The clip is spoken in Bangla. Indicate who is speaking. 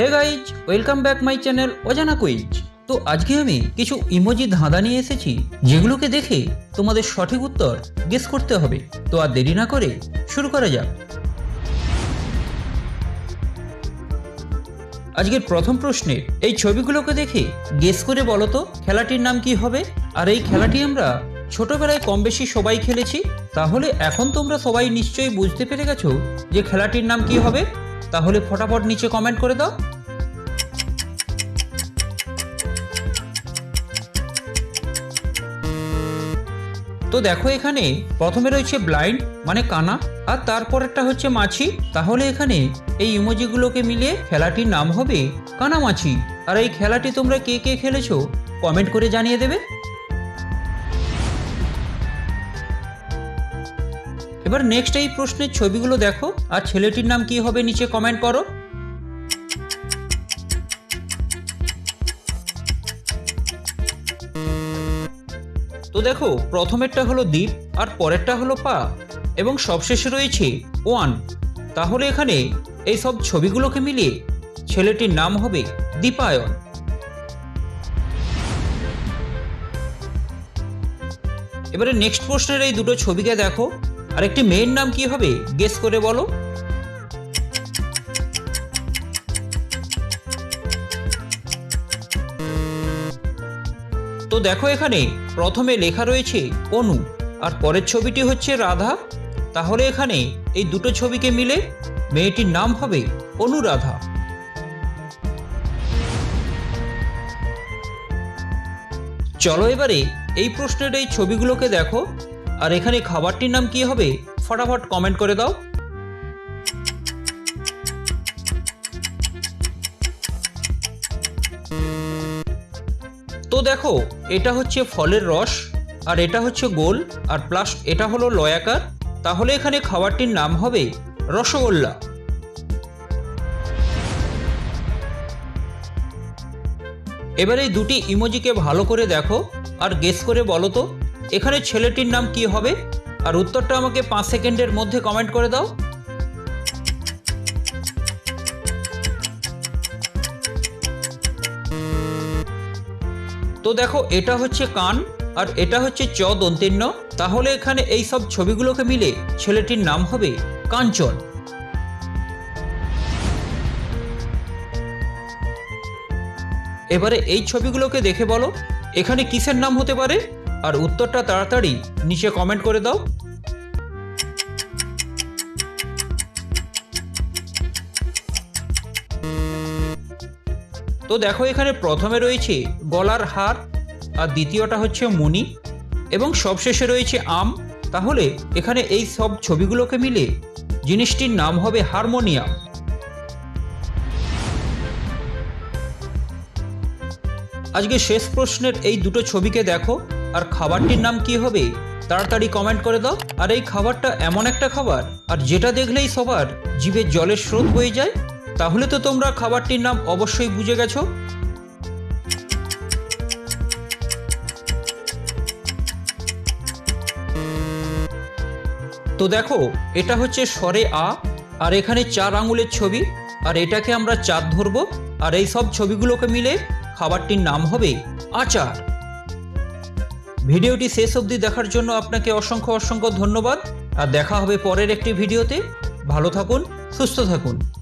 Speaker 1: Hey guys welcome back my channel অজানা কুইজ তো আজকে আমি কিছু ইমোজি ধাঁধা নিয়ে এসেছি, যেগুলোকে দেখে তোমাদের সঠিক উত্তর গেস করতে হবে। তো আর দেরি না করে শুরু করা যাক। আজকের প্রথম প্রশ্নে এই ছবিগুলোকে দেখে গেস করে বলো তো, খেলাটির নাম কি হবে? আর এই খেলাটি আমরা ছোটবেলায় কম বেশি সবাই খেলেছি, তাহলে এখন তোমরা সবাই নিশ্চয়ই বুঝতে পেরে গেছো যে খেলাটির নাম কি হবে? তাহলে ফটাফট নিচে কমেন্ট করে দাও। তো দেখো এখানে প্রথমে রয়েছে ব্লাইন্ড মানে কানা, আর তারপরেরটা হচ্ছে মাছি। তাহলে এখানে এই ইমোজিগুলোকে মিলিয়ে খেলাটির নাম হবে কানামাছি। আর এই খেলাটি তোমরা কে কে খেলেছো কমেন্ট করে জানিয়ে দেবে। এবার নেক্সট এই প্রশ্নের ছবিগুলো দেখো, আর ছেলেটির নাম কি হবে নিচে কমেন্ট করো। তো দেখো, প্রথমেরটা হলো দ্বীপ, আর পরেরটা হলো পা, এবং সবশেষে রয়েছে ওয়ান। তাহলে এখানে এই সব ছবিগুলোকে মিলিয়ে ছেলেটির নাম হবে দীপায়ন। এবারে নেক্সট প্রশ্নের এই দুটো ছবিকে দেখো। আর একটি মেয়ের নাম কি হবে? গেস করে বলো। তো দেখো এখানে, প্রথমে লেখা রয়েছে অনু, আর পরের ছবিটি হচ্ছে রাধা। তাহলে এখানে এই দুটো ছবিকে মিলে মেয়েটির নাম হবে অনুরাধা। চলো এবারে এই প্রশ্নের এই ছবিগুলোকে দেখো। আর এখানে খাবারটির নাম কি হবে? ফটাফট কমেন্ট করে দাও। তো দেখো, এটা হচ্ছে ফলের রস, আর এটা হচ্ছে গোল, আর প্লাস এটা হলো লয়াকার। তাহলে এখানে খাবারটির নাম হবে রসগোল্লা। এবার এই দুটি ইমোজিকে ভালো করে দেখো, আর গেস করে বলো তো। এখানে ছেলেটির নাম কি হবে? আর উত্তরটা আমাকে পাঁচ সেকেন্ডের মধ্যে কমেন্ট করে দাও। তো দেখো, এটা হচ্ছে কান আর এটা হচ্ছে চ দন্তিন্য তাহলে এখানে এই সব ছবিগুলোকে মিলে ছেলেটির নাম হবে কাঞ্চন। এবারে এই ছবিগুলোকে দেখে বলো, এখানে কিসের নাম হতে পারে? আর উত্তরটা তাড়াতাড়ি নিচে কমেন্ট করে দাও। তো দেখো এখানে প্রথমে রয়েছে গলার হার, আর দ্বিতীয়টা হচ্ছে মুনি এবং সবশেষে রয়েছে আম। তাহলে এখানে এই সব ছবিগুলোকে মিলে জিনিসটির নাম হবে হারমোনিয়াম। আজকে শেষ প্রশ্নের এই দুটো ছবিকে দেখো। আর খাবারটির নাম কি হবে? তাড়াতাড়ি কমেন্ট করে দাও। আর এই খাবারটা এমন একটা খাবার, আর যেটা দেখলেই সবার জিভে জলের স্রোত হয়ে যায়, তাহলে তো তোমরা খাবারটির নাম অবশ্যই বুঝে গেছো। তো দেখো, এটা হচ্ছে স্বরে আ, আর এখানে চার আঙুলের ছবি, আর এটাকে আমরা চাঁদ ধরবো, আর এই সব ছবিগুলোকে মিলে খাবারটির নাম হবে আচার। ভিডিওটি শেষ অবধি দেখার জন্য আপনাকে অসংখ্য অসংখ্য ধন্যবাদ। আর দেখা হবে পরের একটি ভিডিওতে। ভালো থাকুন, সুস্থ থাকুন।